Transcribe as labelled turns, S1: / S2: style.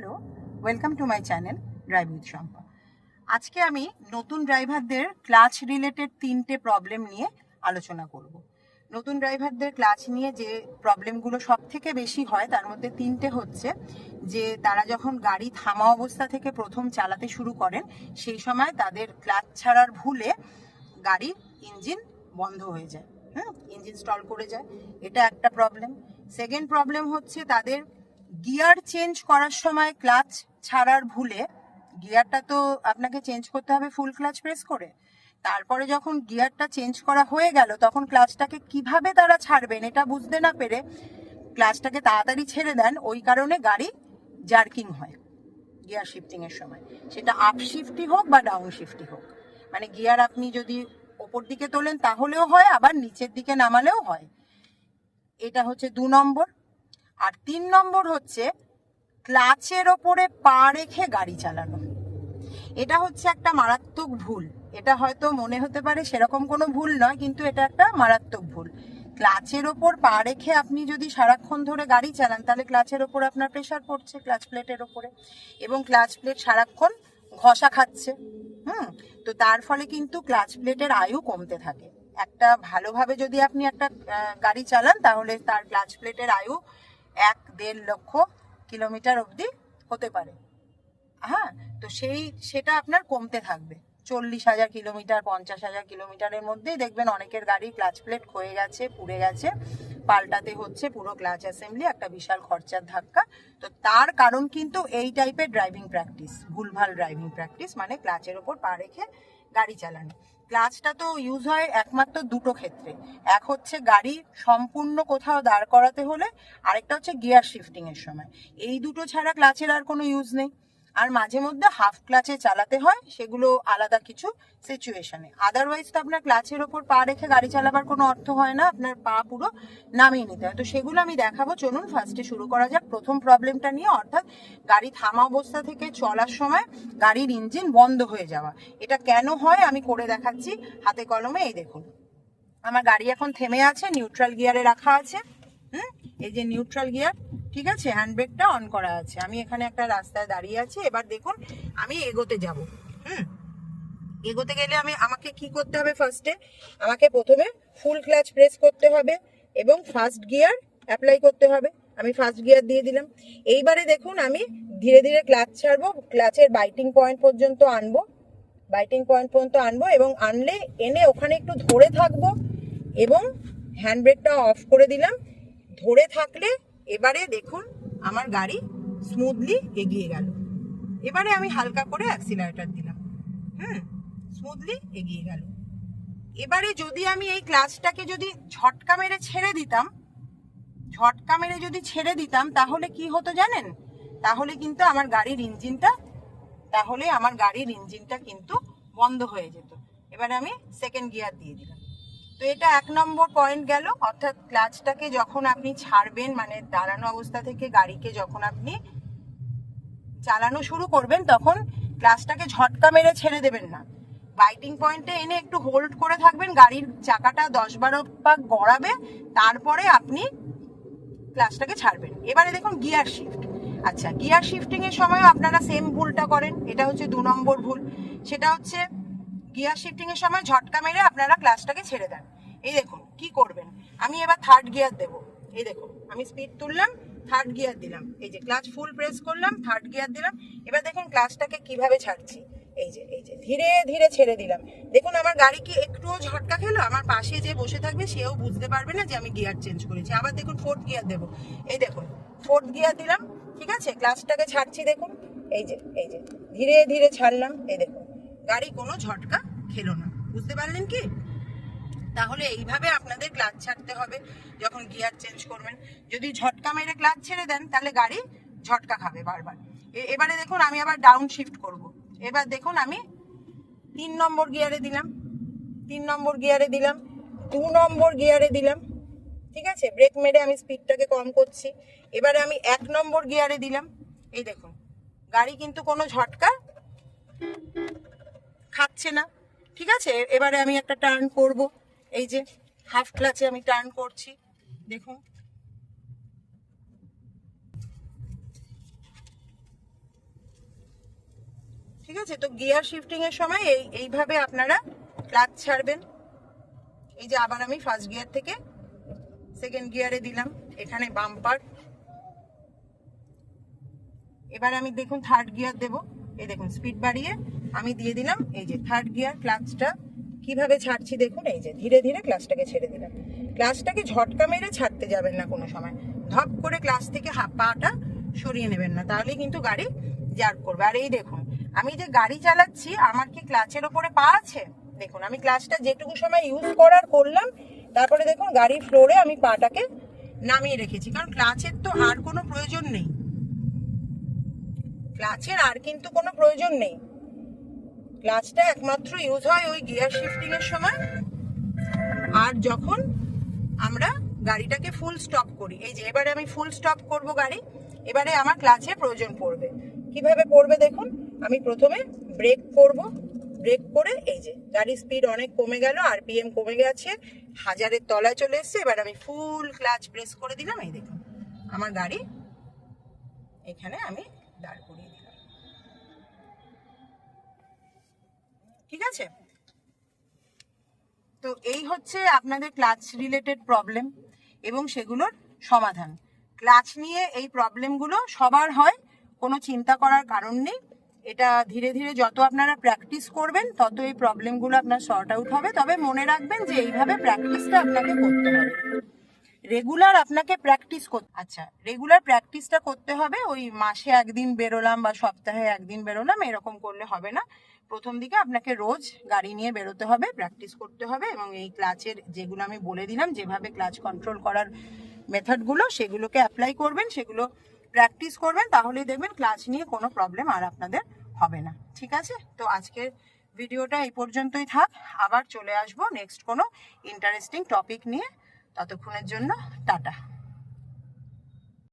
S1: Hello welcome to my channel drive with Shampa আজকে আমি নতুন ড্রাইভারদের ক্লাচ রিলেটেড তিনটে প্রবলেম নিয়ে আলোচনা করব। নতুন ড্রাইভারদের ক্লাচ নিয়ে যে প্রবলেমগুলো সব থেকে বেশি হয়, তার মধ্যে তিনটে হচ্ছে যে, তারা যখন গাড়ি থামা অবস্থা থেকে প্রথম চালাতে শুরু করেন, সেই সময় তাদের ক্লাচ ছাড়ার ভুলে গাড়ির ইঞ্জিন বন্ধ হয়ে যায়। হুম ইঞ্জিন স্টল করে যায়। এটা একটা প্রবলেম সেকেন্ড প্রবলেম হচ্ছে তাদের গিয়ার চেঞ্জ করার সময় ক্লাচ ছাড়ার ভুলে গিয়ারটা তো আপনাকে চেঞ্জ করতে হবে ফুল ক্লাচ প্রেস করে। তারপরে যখন গিয়ারটা চেঞ্জ করা হয়ে গেল, তখন ক্লাচটাকে কীভাবে তারা ছাড়বেন এটা বুঝতে না পেরে ক্লাচটাকে তাড়াতাড়ি ছেড়ে দেন, ওই কারণে গাড়ি জার্কিং হয় গিয়ার শিফটিং এর সময়। সেটা আপ শিফটই হোক বা ডাউন শিফটই হোক। মানে গিয়ার আপনি যদি ওপর দিকে তোলেন তাহলেও হয়, আবার নিচের দিকে নামালেও হয়। এটা হচ্ছে দু নম্বর। আর তিন নম্বর হচ্ছে ক্লাচের ওপরে পা রেখে গাড়ি চালানো। এটা হচ্ছে একটা মারাত্মক ভুল। এটা হয়তো মনে হতে পারে সেরকম কোনো ভুল নয়, কিন্তু এটা একটা মারাত্মক ভুল। ক্লাচের ওপর পা রেখে আপনি যদি সারাক্ষণ ধরে গাড়ি চালান, তাহলে ক্লাচের ওপর আপনার প্রেশার পড়ছে, ক্লাচ প্লেটের ওপরে। এবং ক্লাচ প্লেট সারাক্ষণ ঘষা খাচ্ছে। হুম? তো তার ফলে কিন্তু ক্লাচ প্লেটের আয়ু কমতে থাকে। একটা ভালোভাবে যদি আপনি একটা গাড়ি চালান, তাহলে তার ক্লাচ প্লেটের আয়ু এক দেড় লক্ষ কিলোমিটার অবধি হতে পারে। হ্যাঁ তো সেই, সেটা আপনার কমতে থাকবে। চল্লিশ হাজার কিলোমিটার, পঞ্চাশ হাজার কিলোমিটারের মধ্যেই দেখবেন অনেকের গাড়ি ক্লাচ প্লেট ক্ষয়ে গেছে, পুড়ে গেছে, পাল্টাতে হচ্ছে, পুরো ক্লাচ অ্যাসেম্বলি, একটা বিশাল খরচার ধাক্কা। তো তার কারণ কিন্তু এই টাইপের ড্রাইভিং প্র্যাকটিস ভুলভাল ড্রাইভিং প্র্যাকটিস মানে ক্লাচের ওপর পা রেখে গাড়ি চালানো। ক্লাচটা তো ইউজ হয় একমাত্র দুটো ক্ষেত্রে। এক হচ্ছে গাড়ি সম্পূর্ণ কোথাও দাঁড় করাতে হলে, আরেকটা হচ্ছে গিয়ার শিফটিং এর সময়। এই দুটো ছাড়া ক্লাচের আর কোনো ইউজ নেই। আর মাঝে মধ্যে হাফ ক্লাচে চালাতে হয়, সেগুলো আলাদা কিছু সিচুয়েশনে আদারওয়াইজ তো আপনার ক্লাচের ওপর পা রেখে গাড়ি চালাবার কোনো অর্থ হয় না, আপনার পা পুরো নামিয়ে নিতে হয়। তো সেগুলো আমি দেখাবো, চলুন ফার্স্টে শুরু করা যাক। প্রথম প্রবলেমটা নিয়ে, অর্থাৎ গাড়ি থামা অবস্থা থেকে চলার সময় গাড়ির ইঞ্জিন বন্ধ হয়ে যাওয়া। এটা কেন হয় আমি করে দেখাচ্ছি, হাতে কলমে, এই দেখুন। আমার গাড়ি এখন থেমে আছে নিউট্রাল গিয়ারে রাখা আছে। হুম? এই যে নিউট্রাল গিয়ার ঠিক আছে? হ্যান্ড ব্রেকটা অন করা আছে। আমি এখানে একটা রাস্তায় দাঁড়িয়ে আছি। এবার দেখুন, আমি এগোতে যাব। হুম? এগোতে গেলে আমি, আমাকে কি করতে হবে ফার্স্টে আমাকে প্রথমে ফুল ক্লাচ প্রেস করতে হবে এবং ফার্স্ট গিয়ার অ্যাপ্লাই করতে হবে। আমি ফার্স্ট গিয়ার দিয়ে দিলাম। এইবারে দেখুন, আমি ধীরে ধীরে ক্লাচ ছাড়বো। ক্লাচের বাইটিং পয়েন্ট পর্যন্ত আনব। বাইটিং পয়েন্ট পর্যন্ত আনব এবং আনলে এনে ওখানে একটু ধরে থাকব এবং হ্যান্ড ব্রেকটা অফ করে দিলাম। ধরে থাকলে এবারে দেখুন, আমার গাড়ি স্মুথলি এগিয়ে গেল। এবারে আমি হালকা করে অ্যাক্সিলারেটার দিলাম। হুম স্মুথলি এগিয়ে গেল। এবারে যদি আমি এই ক্লাচটাকে যদি ঝটকা মেরে ছেড়ে দিতাম, ঝটকা মেরে যদি ছেড়ে দিতাম, তাহলে কি হতো জানেন? তাহলে কিন্তু আমার গাড়ির ইঞ্জিনটা, তাহলে আমার গাড়ির ইঞ্জিনটা কিন্তু বন্ধ হয়ে যেত। এবারে আমি সেকেন্ড গিয়ার দিয়ে দিলাম। তো এটা এক নম্বর পয়েন্ট গেল। অর্থাৎ ক্লাচটাকে যখন আপনি ছাড়বেন মানে দাঁড়ানো অবস্থা থেকে গাড়িকে যখন আপনি চালানো শুরু করবেন, তখন ক্লাচটাকে ঝটকা মেরে ছেড়ে দেবেন না। বাইটিং পয়েন্টে এনে একটু হোল্ড করে থাকবেন, গাড়ির চাকাটা দশ বারো পাক গড়াবে, তারপরে আপনি ক্লাচটাকে ছাড়বেন। এবারে দেখুন গিয়ার শিফট আচ্ছা গিয়ার শিফটিং এর সময়ও আপনারা সেম ভুলটা করেন। এটা হচ্ছে দু নম্বর ভুল। সেটা হচ্ছে গিয়ার শিফটিং এর সময় ঝটকা মেরে আপনারা ক্লাসটাকে ছেড়ে দেন। এই দেখুন, কি করবেন? আমি এবার থার্ড গিয়ার দেব। এই দেখুন, আমি স্পিড তুললাম থার্ড গিয়ার দিলাম। এই যে ক্লাচ ফুল প্রেস করলাম থার্ড গিয়ার দিলাম। এবার দেখুন ক্লাচটাকে কীভাবে ছাড়ছি। এই যে এই যে, ধীরে ধীরে ছেড়ে দিলাম। দেখুন, আমার গাড়ি কি একটুও ঝটকা খেলো? আমার পাশে যে বসে থাকবে, সেও বুঝতে পারবে না যে আমি গিয়ার চেঞ্জ করেছি। আবার দেখুন ফোর্থ গিয়ার দেবো। এই দেখুন ফোর্থ গিয়ার দিলাম, ঠিক আছে? ক্লাচটাকে ছাড়ছি দেখুন। এই যে এই যে, ধীরে ধীরে ছাড়লাম। এই দেখুন গাড়ি কোনো ঝটকা খেলো না। বুঝতে পারলেন কি? তাহলে এইভাবে আপনাদের ক্লাচ ছাড়তে হবে যখন গিয়ার চেঞ্জ করবেন। যদি ঝটকা মেরে ক্লাচ ছেড়ে দেন, তাহলে গাড়ি ঝটকা খাবে বারবার। এবারে দেখুন, আমি আবার ডাউন শিফট করব। এবার দেখুন, আমি তিন নম্বর গিয়ারে দিলাম। তিন নম্বর গিয়ারে দিলাম। দু নম্বর গিয়ারে দিলাম। ঠিক আছে? ব্রেক মেরে আমি স্পিডটাকে কম করছি। এবারে আমি এক নম্বর গিয়ারে দিলাম। এই দেখুন, গাড়ি কিন্তু কোনো ঝটকা খাচ্ছে না। ঠিক আছে? এবারে আমি একটা টার্ন করব। এই যে হাফ ক্লাচে আমি টার্ন করছি। দেখুন। ঠিক আছে? তো গিয়ার শিফটিং এর সময় এই, এইভাবে আপনারা ক্লাচ ছাড়বেন। এই যে আবার আমি ফার্স্ট গিয়ার থেকে সেকেন্ড গিয়ারে দিলাম। এখানে বাম্পার এবার আমি দেখুন থার্ড গিয়ার দেব। এই দেখুন স্পিড বাড়িয়ে আমি দিয়ে দিলাম এই যে থার্ড গিয়ার ক্লাচটা কীভাবে ছাড়ছি দেখুন, এই যে ধীরে ধীরে ক্লাচটাকে ছেড়ে দিলাম। ক্লাচটাকে ঝটকা মেরে ছাড়তে যাবেন না কোনো সময়। ধপ করে ক্লাচ থেকে পাটা সরিয়ে নেবেন না, তাহলেই কিন্তু গাড়ি জার্ক করবে। আর এই দেখুন, আমি যে গাড়ি চালাচ্ছি, আমার কি ক্লাচের ওপরে পা আছে? দেখুন, আমি ক্লাচটা যেটুকু সময় ইউজ করার করলাম, তারপরে দেখুন গাড়ির ফ্লোরে আমি পাটাকে নামিয়ে রেখেছি। কারণ ক্লাচের তো আর কোনো প্রয়োজন নেই। ক্লাচের আর কিন্তু কোনো প্রয়োজন নেই। ক্লাচটা একমাত্র ইউজ হয় ওই গিয়ার শিফটিং এর সময়। আর যখন আমরা গাড়িটাকে ফুল স্টপ করি, এই যে এবারে আমি ফুল স্টপ করব গাড়ি, এবারে আমার ক্লাচে প্রয়োজন পড়বে। কীভাবে পড়বে দেখুন, আমি প্রথমে ব্রেক করব। ব্রেক করে এই যে গাড়ির স্পিড অনেক কমে গেল আর আরপিএম কমে গেছে, হাজারের তলায় চলে এসছে, এবার আমি ফুল ক্লাচ প্রেস করে দিলাম, এই দেখুন, আমার গাড়ি এখানে আমি ঠিক আছে? তো এই হচ্ছে আপনাদের ক্লাচ রিলেটেড প্রবলেম এবং সেগুলোর সমাধান। ক্লাচ নিয়ে এই প্রবলেমগুলো সবার হয়, কোনো চিন্তা করার কারণ নেই। এটা ধীরে ধীরে যত আপনারা প্র্যাকটিস করবেন, তত এই প্রবলেমগুলো আপনার সর্ট আউট হবে। তবে মনে রাখবেন যে এইভাবে প্র্যাকটিসটা আপনাকে করতে হবে। রেগুলার আপনাকে প্র্যাকটিস করতে আচ্ছা রেগুলার প্র্যাকটিসটা করতে হবে। ওই মাসে একদিন বেরোলাম বা সপ্তাহে একদিন বেরোলাম, এরকম করলে হবে না। প্রথম দিকে আপনাকে রোজ গাড়ি নিয়ে বেরোতে হবে প্র্যাকটিস করতে হবে এবং এই ক্লাচের যেগুলো আমি বলে দিলাম, যেভাবে ক্লাচ কন্ট্রোল করার মেথডগুলো, সেগুলোকে অ্যাপ্লাই করবেন, সেগুলো প্র্যাকটিস করবেন, তাহলেই দেখবেন ক্লাচ নিয়ে কোনো প্রবলেম আর আপনাদের হবে না। ঠিক আছে? তো আজকের ভিডিওটা এই পর্যন্তই থাক। আবার চলে আসব নেক্সট কোনো ইন্টারেস্টিং টপিক নিয়ে। ততক্ষণের জন্য টাটা।